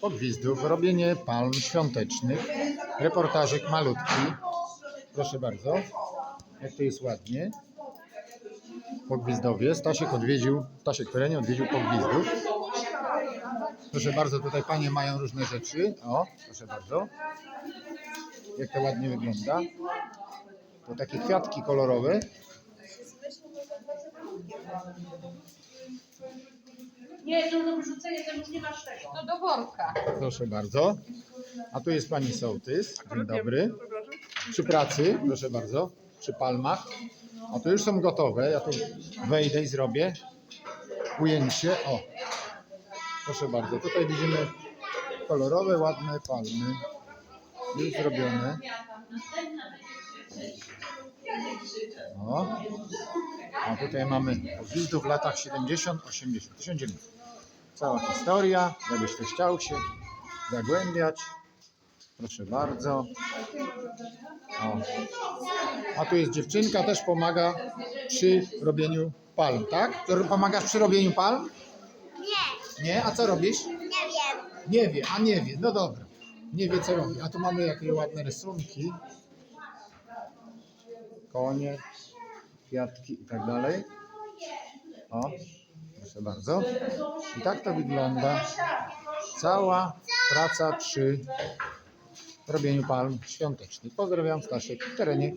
pogwizdów, robienie palm świątecznych, reportażyk malutki. Proszę bardzo, jak to jest ładnie. Pogwizdowie. Stasiek odwiedził, Stasiek Terenie odwiedził pogwizdów. Proszę bardzo, tutaj panie mają różne rzeczy. O, proszę bardzo. Jak to ładnie wygląda. To takie kwiatki kolorowe. Nie, to do wyrzucenia, to już nie masz tego. No do worka. Proszę bardzo. A tu jest pani sołtys. Dzień dobry. Przy pracy, proszę bardzo. Przy palmach. A tu już są gotowe. Ja tu wejdę i zrobię ujęcie. O. Proszę bardzo. Tutaj widzimy kolorowe, ładne palmy. Już zrobione. O. A tutaj mamy gwizdów w latach 70, 80, 1900. Cała historia, jakbyś ktoś chciał się zagłębiać. Proszę bardzo. O. A tu jest dziewczynka, też pomaga przy robieniu palm, tak? Pomagasz przy robieniu palm? Nie, Nie? A co robisz? nie wiem. Nie wie, a nie wie, no dobra. Nie wie co robi. A tu mamy jakie ładne rysunki. Konie, kwiatki i tak dalej. O, proszę bardzo. I tak to wygląda. Cała praca przy robieniu palm świątecznych. Pozdrawiam Stasiek w terenie